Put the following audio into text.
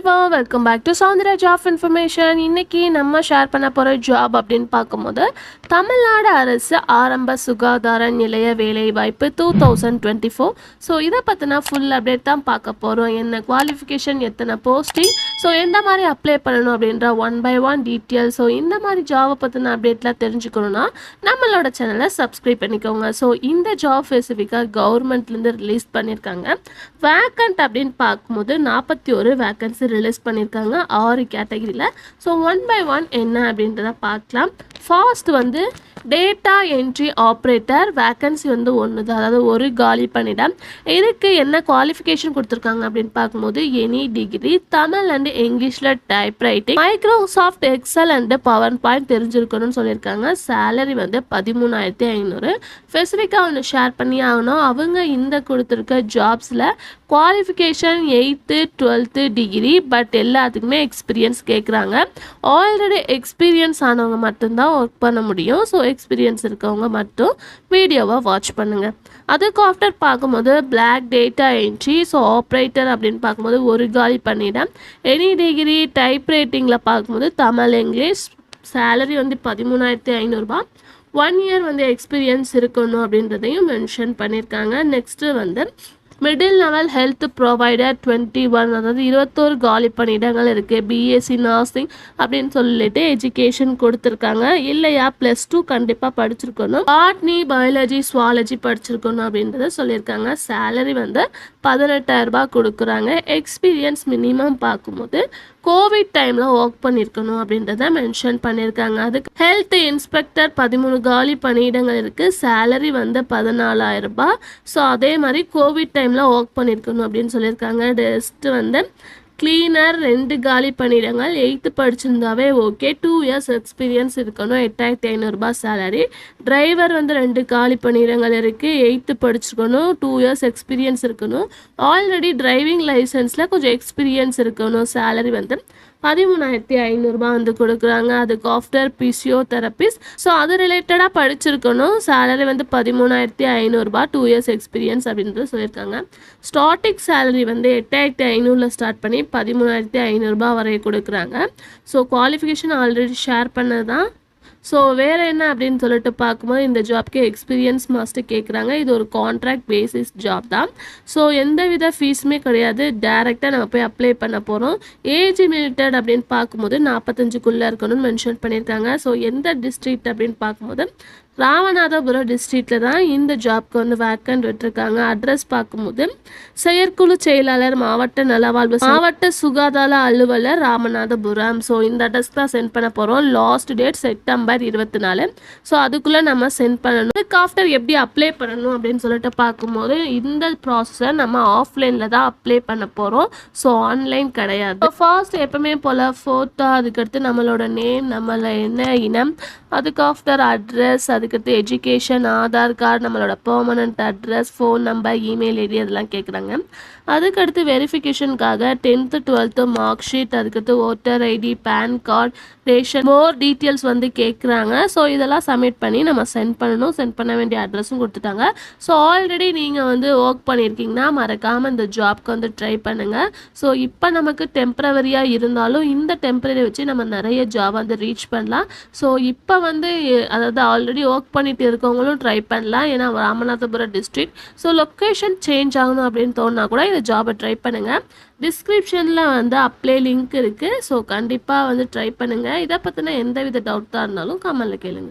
Everyone welcome back to Soundarya job information இன்னைக்கு நம்ம share பண்ண போகிற ஜாப் அப்படின்னு பார்க்கும்போது தமிழ்நாடு அரசு ஆரம்ப சுகாதார நிலைய வேலைவாய்ப்பு two thousand twenty four so இதை பற்றினா ஃபுல் அப்டேட் தான் பார்க்க போகிறோம் என்ன குவாலிஃபிகேஷன் எத்தனை போஸ்டிங் ஸோ எந்த மாதிரி அப்ளை பண்ணணும் அப்படின்ற one by one detail so இந்த மாதிரி ஜாபை பற்றின அப்டேட்லாம் தெரிஞ்சுக்கணுன்னா நம்மளோட சேனலை சப்ஸ்கிரைப் பண்ணிக்கோங்க. ஸோ இந்த ஜாப் ஸ்பெசிஃபிக்காக கவர்மெண்ட்லேருந்து ரிலீஸ் பண்ணியிருக்காங்க வேக்கண்ட் அப்படின்னு பார்க்கும்போது நாற்பத்தி ஒரு வேக்கன்சி ரிலீஸ் பண்ணியிருக்காங்க ஆறு கேட்டகரியில் ஸோ ஒன் பை ஒன் என்ன அப்படின்றத பார்க்கலாம். ஃபாஸ்ட் வந்து டேட்டா என்ட்ரி ஆப்ரேட்டர் வேக்கன்சி வந்து ஒன்று தான் அதாவது ஒரு காலி பண்ணிடம் இதுக்கு என்ன குவாலிஃபிகேஷன் கொடுத்துருக்காங்க அப்படின்னு பார்க்கும்போது எனி டிகிரி தமிழ் அண்ட் இங்கிலீஷில் type writing Microsoft Excel and PowerPoint தெரிஞ்சிருக்கணும்னு சொல்லியிருக்காங்க. சேலரி வந்து பதிமூணாயிரத்தி ஐநூறு. ஸ்பெசிஃபிக்காக ஒன்று ஷேர் பண்ணி ஆகணும். அவங்க இந்த கொடுத்துருக்க ஜாப்ஸில் qualification eighth twelfth degree but எல்லாத்துக்குமே எக்ஸ்பீரியன்ஸ் கேட்குறாங்க ஆல்ரெடி எக்ஸ்பீரியன்ஸ் ஆனவங்க மட்டும்தான் ஒர்க் பண்ண முடியும். ஸோ எக்ஸ்பீரியன்ஸ் இருக்கவங்க மட்டும் வீடியோவை வாட்ச் பண்ணுங்கள் அதுக்கு ஆஃப்டர் பார்க்கும்போது block data entry so operator அப்படின்னு பார்க்கும்போது ஒரு காலி பண்ணிடம் எனி டிகிரி டைப் ரைட்டிங்கில் பார்க்கும்போது தமிழ் இங்கிலீஷ் சேலரி வந்து பதிமூணாயிரத்தி ஐநூறுரூபா ஒன் இயர் வந்து எக்ஸ்பீரியன்ஸ் இருக்கணும் அப்படின்றதையும் மென்ஷன் பண்ணியிருக்காங்க நெக்ஸ்ட்டு வந்து middle level health provider twenty one அதாவது இருபத்தோரு காலி பணியிடங்கள் இருக்குது பிஎஸ்சி நர்சிங் அப்படின்னு சொல்லிட்டு எஜுகேஷன் கொடுத்துருக்காங்க. இல்லையா? ப்ளஸ் டூ கண்டிப்பாக படிச்சிருக்கணும். பாட்னி பயாலஜி சுவாலஜி படிச்சிருக்கணும் அப்படின்றத சொல்லியிருக்காங்க. சேலரி வந்து பதினெட்டாயிரரூபா கொடுக்குறாங்க. எக்ஸ்பீரியன்ஸ் மினிமம் பார்க்கும்போது கோவிட் டைமில் ஒர்க் பண்ணியிருக்கணும் அப்படின்றத மென்ஷன் பண்ணியிருக்காங்க அதுக்கு ஹெல்த் இன்ஸ்பெக்டர் பதிமூணு காலி பணியிடங்கள் இருக்குது சேலரி வந்து பதினாலாயிரம் ரூபாய். ஸோ அதே மாதிரி கோவிட் டைமில் ஒர்க் பண்ணியிருக்கணும் அப்படின்னு சொல்லியிருக்காங்க. டெஸ்ட்டு வந்து கிளீனர் ரெண்டு காலி பணியிடங்கள் எயித்து படிச்சிருந்தாவே ஓகே டூ இயர்ஸ் எக்ஸ்பீரியன்ஸ் இருக்கணும் எட்டாயிரத்தி ஐநூறுரூபா சேலரி டிரைவர் வந்து ரெண்டு காலி பணியிடங்கள் இருக்குது எயித்து படிச்சிருக்கணும் டூ இயர்ஸ் எக்ஸ்பீரியன்ஸ் இருக்கணும். ஆல்ரெடி டிரைவிங் லைசன்ஸில் கொஞ்சம் எக்ஸ்பீரியன்ஸ் இருக்கணும் சேலரி வந்து. பதிமூணாயிரத்தி ஐநூறுரூபா வந்து கொடுக்குறாங்க. அதுக்கு ஆஃப்டர் பிசியோதெரபிஸ்ட் ஸோ அது ரிலேட்டடாக படிச்சிருக்கணும். சேலரி வந்து பதிமூணாயிரத்தி ஐநூறுரூபா டூ இயர்ஸ் எக்ஸ்பீரியன்ஸ் அப்படின்றது சொல்லியிருக்காங்க. ஸ்டார்டிங் சேலரி வந்து எட்டாயிரத்தி ஐநூறில் ஸ்டார்ட் பண்ணி பதிமூணாயிரத்தி ஐநூறுரூபா வரைய கொடுக்குறாங்க. ஸோ குவாலிஃபிகேஷன் ஆல்ரெடி ஷேர் பண்ணது தான் ஸோ வேறு என்ன அப்படின்னு சொல்லிட்டு பார்க்கும்போது இந்த ஜாப்க்கு எக்ஸ்பீரியன்ஸ் மாஸ்டர் கேட்குறாங்க இது ஒரு கான்ட்ராக்ட் பேசிஸ் ஜாப் தான். ஸோ எந்த வித ஃபீஸுமே கிடையாது. டேரெக்டாக நம்ம போய் அப்ளை பண்ண போகிறோம் ஏஜ் லிமிட்டட் அப்படின்னு பார்க்கும்போது நாற்பத்தஞ்சுக்குள்ளே இருக்கணும்னு மென்ஷன் பண்ணியிருக்காங்க. ஸோ எந்த டிஸ்ட்ரிக்ட் அப்படின்னு பார்க்கும்போது ராமநாதபுரம் டிஸ்ட்ரிக்டில் தான் இந்த ஜாப்க்கு வந்து வேக்கன்ட் விட்டுருக்காங்க. அட்ரஸ் பார்க்கும்போது செயற்குழு செயலாளர் மாவட்ட நலவாழ்வு மாவட்ட சுகாதார அலுவலர் ராமநாதபுரம். ஸோ இந்த அட்ரஸ் தான் சென்ட் பண்ண போகிறோம் லாஸ்ட் டேட் செப்டம்பர் இருபத்தி நாலு ஸோ அதுக்குள்ளே நம்ம சென்ட் பண்ணணும். அதுக்கு ஆஃப்டர் எப்படி அப்ளை பண்ணணும் அப்படின்னு சொல்லிட்டு பார்க்கும்போது இந்த ப்ராசஸை நம்ம ஆஃப்லைனில் தான் அப்ளை பண்ண போகிறோம் ஸோ ஆன்லைன் கிடையாது. ஃபர்ஸ்ட் எப்பவுமே போல் ஃபோட்டோ அதுக்கடுத்து நம்மளோட நேம் நம்மள என்ன இனம் அதுக்கு ஆஃப்டர் அட்ரஸ் அதுக்கடுத்து எஜுகேஷன் ஆதார் கார்டு நம்மளோட permanent address phone number email ID அதெல்லாம் கேட்குறாங்க அதுக்கடுத்து வெரிஃபிகேஷனுக்காக டென்த்து டுவெல்த்து மார்க் ஷீட் அதுக்கடுத்து voter ID PAN card ration more details வந்து கேட்குறாங்க ஸோ இதெல்லாம் சப்மிட் பண்ணி நம்ம சென்ட் பண்ணணும். சென்ட் பண்ண வேண்டிய அட்ரஸும் கொடுத்துட்டாங்க. ஸோ ஆல்ரெடி நீங்கள் வந்து ஒர்க் பண்ணியிருக்கீங்கன்னா மறக்காமல் இந்த ஜாப்க்கு வந்து ட்ரை பண்ணுங்கள் ஸோ இப்போ நமக்கு டெம்ப்ரவரியாக இருந்தாலும் இந்த டெம்ப்ரரி வச்சு நம்ம நிறைய ஜாப் வந்து ரீச் பண்ணலாம். ஸோ இப்போ வந்து அதாவது ஆல்ரெடி ஒர்க் பண்ணிட்டு இருக்கவங்களும் ட்ரை பண்ணலாம். ஏன்னா Ramanathapuram district so location change ஆகணும் அப்படின்னு தோணுனா கூட இந்த ஜாபை ட்ரை பண்ணுங்கள் டிஸ்கிரிப்ஷனில் வந்து அப்ளை லிங்க் இருக்குது ஸோ கண்டிப்பாக வந்து ட்ரை பண்ணுங்கள் இதை பற்றின எந்த வித டவுட்டாக இருந்தாலும் கமெண்டில் கேளுங்கள்